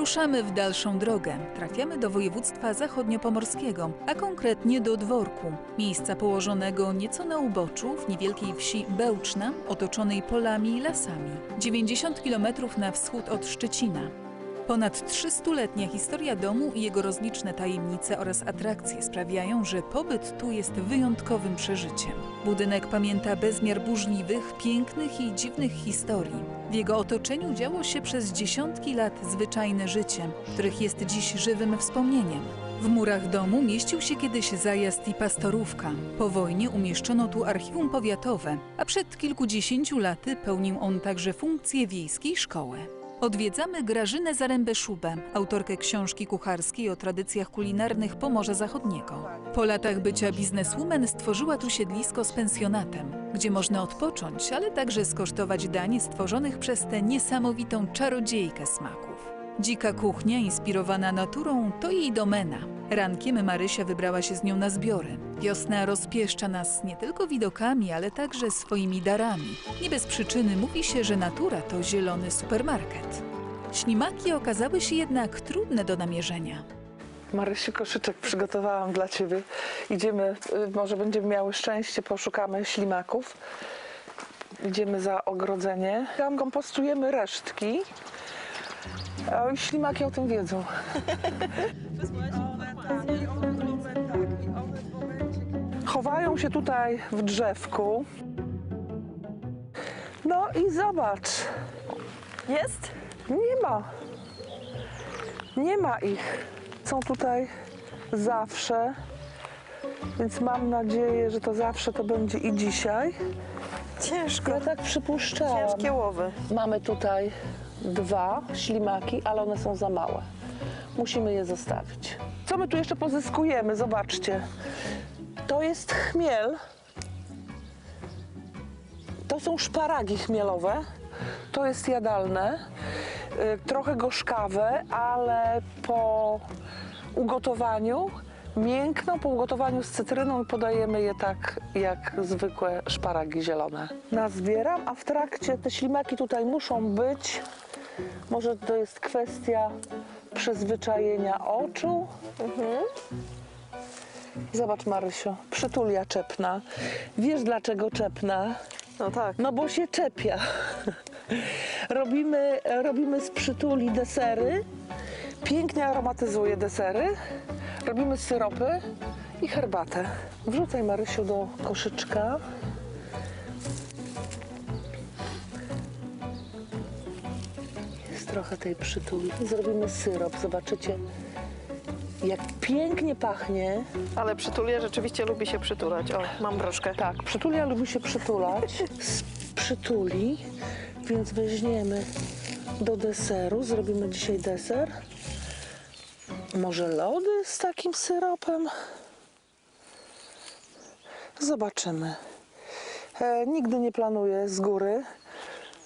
Ruszamy w dalszą drogę. Trafiamy do województwa zachodniopomorskiego, a konkretnie do Dworku, miejsca położonego nieco na uboczu w niewielkiej wsi Bełczna, otoczonej polami i lasami. 90 km na wschód od Szczecina. Ponad 300-letnia historia domu i jego rozliczne tajemnice oraz atrakcje sprawiają, że pobyt tu jest wyjątkowym przeżyciem. Budynek pamięta bezmiar burzliwych, pięknych i dziwnych historii. W jego otoczeniu działo się przez dziesiątki lat zwyczajne życie, których jest dziś żywym wspomnieniem. W murach domu mieścił się kiedyś zajazd i pastorówka. Po wojnie umieszczono tu archiwum powiatowe, a przed kilkudziesięciu laty pełnił on także funkcję wiejskiej szkoły. Odwiedzamy Grażynę Zarębę-Szubę, autorkę książki kucharskiej o tradycjach kulinarnych Pomorza Zachodniego. Po latach bycia bizneswoman stworzyła tu siedlisko z pensjonatem, gdzie można odpocząć, ale także skosztować dań stworzonych przez tę niesamowitą czarodziejkę smaków. Dzika kuchnia inspirowana naturą to jej domena. Rankiem Marysia wybrała się z nią na zbiory. Wiosna rozpieszcza nas nie tylko widokami, ale także swoimi darami. Nie bez przyczyny mówi się, że natura to zielony supermarket. Ślimaki okazały się jednak trudne do namierzenia. Marysiu, koszyczek przygotowałam dla Ciebie. Idziemy, y, może będziemy miały szczęście, poszukamy ślimaków. Idziemy za ogrodzenie. Tam kompostujemy resztki. A ślimaki o tym wiedzą. Chowają się tutaj w drzewku. No i zobacz, Jest? nie ma. Nie ma ich. Są tutaj zawsze, więc mam nadzieję, że to zawsze to będzie i dzisiaj. Ciężko. Ja tak przypuszczałam. Ciężkie łowy. Mamy tutaj dwa ślimaki, ale one są za małe. Musimy je zostawić. Co my tu jeszcze pozyskujemy? Zobaczcie. To jest chmiel. To są szparagi chmielowe. To jest jadalne. Y, Trochę gorzkawe, ale po ugotowaniu miękną, po ugotowaniu z cytryną podajemy je tak jak zwykłe szparagi zielone. Nazbieram, a w trakcie te ślimaki tutaj muszą być. Może to jest kwestia przyzwyczajenia oczu. Zobacz Marysiu, przytulia czepna. Wiesz dlaczego czepna? No tak. No bo się czepia. robimy, robimy z przytuli desery. Pięknie aromatyzuje desery. Robimy syropy i herbatę. Wrzucaj Marysiu do koszyczka. Jest trochę tej przytuli. Zrobimy syrop. Zobaczycie, jak pięknie pachnie. Ale przytulia rzeczywiście lubi się przytulać. O, mam broszkę. Tak, przytulia lubi się przytulać z przytuli, więc weźmiemy do deseru. Zrobimy dzisiaj deser. Może lody z takim syropem? Zobaczymy. E, nigdy nie planuję z góry,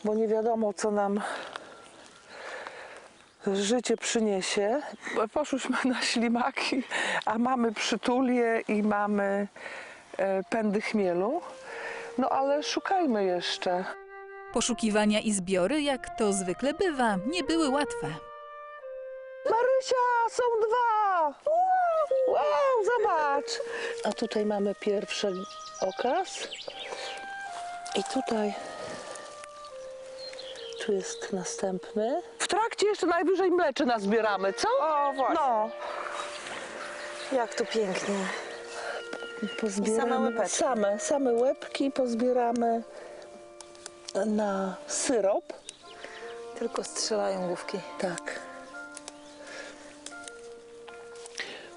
bo nie wiadomo, co nam życie przyniesie. Poszłyśmy na ślimaki, a mamy przytulię i mamy e, pędy chmielu. No ale szukajmy jeszcze. Poszukiwania i zbiory, jak to zwykle bywa, nie były łatwe. Marysia, są dwa! Wow, wow, zobacz! A tutaj mamy pierwszy okaz. I tutaj tu jest następny. W trakcie jeszcze najwyżej mleczy nazbieramy, co? O, właśnie. No, Jak tu pięknie. pozbieramy I same łepeczki. Same, same łebki pozbieramy na syrop. Tylko strzelają główki. Tak.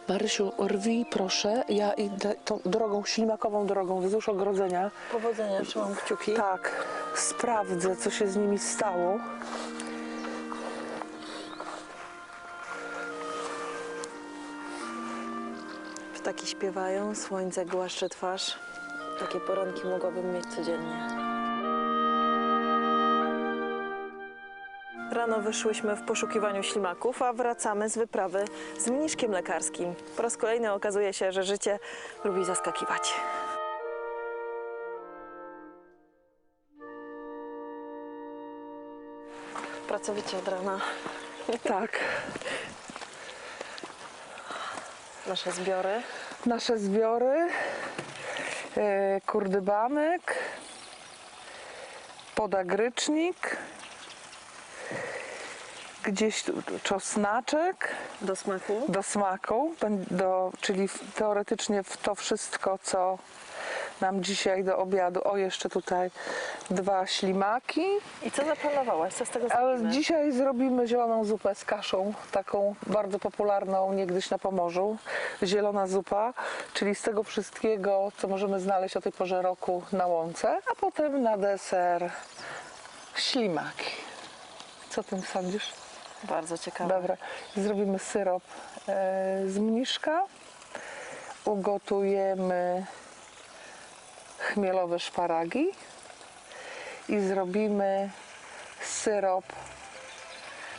Marysiu, rwij proszę. Ja idę tą drogą, ślimakową drogą wzdłuż ogrodzenia. Powodzenia, trzymam kciuki. Tak, sprawdzę, co się z nimi stało. Ptaki śpiewają, słońce głaszcze twarz. Takie poranki mogłabym mieć codziennie. Rano wyszłyśmy w poszukiwaniu ślimaków, a wracamy z wyprawy z mniszkiem lekarskim. Po raz kolejny okazuje się, że życie lubi zaskakiwać. Pracowicie od rana. Tak. Nasze zbiory. Nasze zbiory. E, kurdybanek. Podagrycznik. Gdzieś czosnaczek. Do smaku. do smaku, do, czyli teoretycznie w to wszystko, co nam dzisiaj do obiadu. O, jeszcze tutaj dwa ślimaki. I co zaplanowałaś? Co z tego zrobimy? dzisiaj zrobimy zieloną zupę z kaszą, taką bardzo popularną niegdyś na Pomorzu. Zielona zupa, czyli z tego wszystkiego, co możemy znaleźć o tej porze roku na łące, a potem na deser ślimaki. Co tym sądzisz? Bardzo ciekawe. Dobra, zrobimy syrop e, z mniszka. Ugotujemy chmielowe szparagi i zrobimy syrop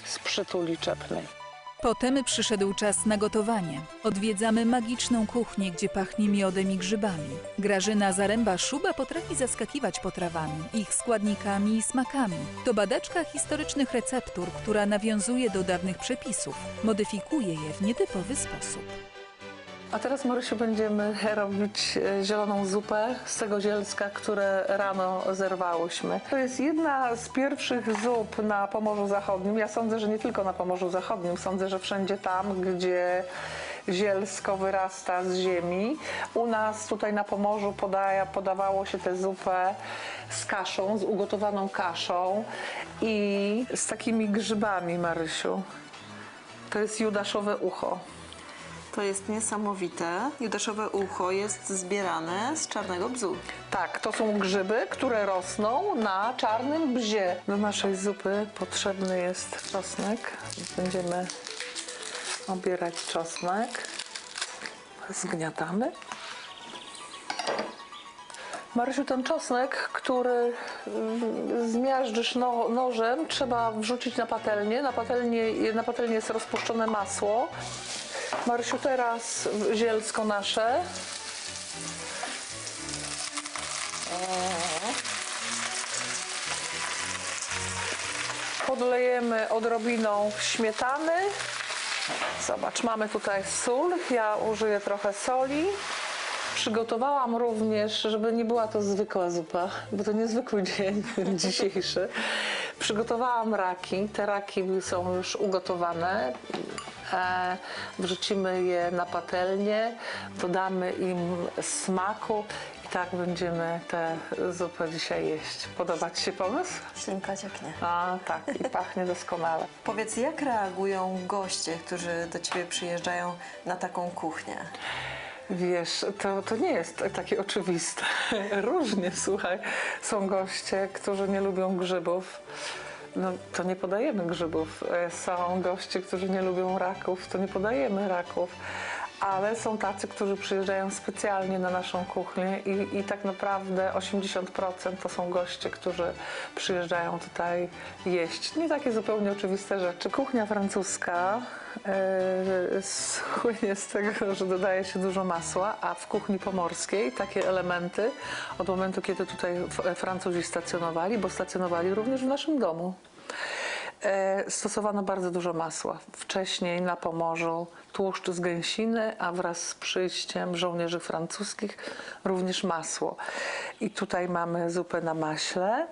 z przytuli czepnej. Potem przyszedł czas na gotowanie. Odwiedzamy magiczną kuchnię, gdzie pachnie miodem i grzybami. Grażyna Zaręba-Szuba potrafi zaskakiwać potrawami, ich składnikami i smakami. To badaczka historycznych receptur, która nawiązuje do dawnych przepisów, modyfikuje je w nietypowy sposób. A teraz, Marysiu, będziemy robić e, zieloną zupę z tego zielska, które rano zerwałyśmy. To jest jedna z pierwszych zup na Pomorzu Zachodnim. Ja sądzę, że nie tylko na Pomorzu Zachodnim. Sądzę, że wszędzie tam, gdzie zielsko wyrasta z ziemi. U nas tutaj na Pomorzu podaja, podawało się tę zupę z kaszą, z ugotowaną kaszą i z takimi grzybami, Marysiu. To jest judaszowe ucho. To jest niesamowite. Judaszowe ucho jest zbierane z czarnego bzu. Tak, to są grzyby, które rosną na czarnym bzie. Do naszej zupy potrzebny jest czosnek. Będziemy obierać czosnek. Zgniatamy. Marysiu, ten czosnek, który mm, zmiażdżysz no, nożem, trzeba wrzucić na patelnię. Na patelnię, na patelnię jest rozpuszczone masło. Marysiu, teraz zielsko nasze. Podlejemy odrobiną śmietany. Zobacz, mamy tutaj sól. Ja użyję trochę soli. Przygotowałam również, żeby nie była to zwykła zupa, bo to niezwykły dzień dzisiejszy. Przygotowałam raki. Te raki są już ugotowane. Wrzucimy je na patelnię, dodamy im smaku i tak będziemy tę zupę dzisiaj jeść. Podoba Ci się pomysł? Ślimka cieknie. A tak, i pachnie doskonale. Powiedz, jak reagują goście, którzy do ciebie przyjeżdżają na taką kuchnię? Wiesz, to, to nie jest takie oczywiste. Różnie, słuchaj. Są goście, którzy nie lubią grzybów. No, to nie podajemy grzybów. E, Są goście, którzy nie lubią raków, to nie podajemy raków. Ale są tacy, którzy przyjeżdżają specjalnie na naszą kuchnię i, i tak naprawdę 80% to są goście, którzy przyjeżdżają tutaj jeść. Nie takie zupełnie oczywiste rzeczy. Kuchnia francuska e, słynie z tego, że dodaje się dużo masła, a w kuchni pomorskiej takie elementy od momentu, kiedy tutaj Francuzi stacjonowali, bo stacjonowali również w naszym domu. E, Stosowano bardzo dużo masła. Wcześniej na Pomorzu tłuszcz z gęsiny, a wraz z przyjściem żołnierzy francuskich również masło. I tutaj mamy zupę na maśle.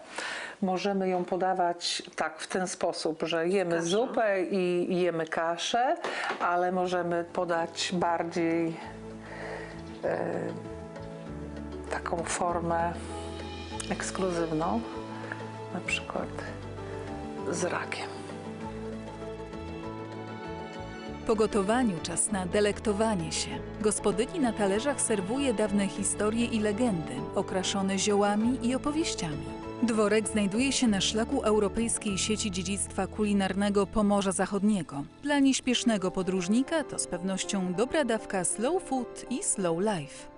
Możemy ją podawać tak w ten sposób, że jemy zupę i jemy kaszę, ale możemy podać bardziej e, taką formę ekskluzywną, na przykład z rakiem. Po gotowaniu czas na delektowanie się. Gospodyni na talerzach serwuje dawne historie i legendy, okraszone ziołami i opowieściami. Dworek znajduje się na szlaku europejskiej sieci dziedzictwa kulinarnego Pomorza Zachodniego. Dla nieśpiesznego podróżnika to z pewnością dobra dawka slow food i slow life.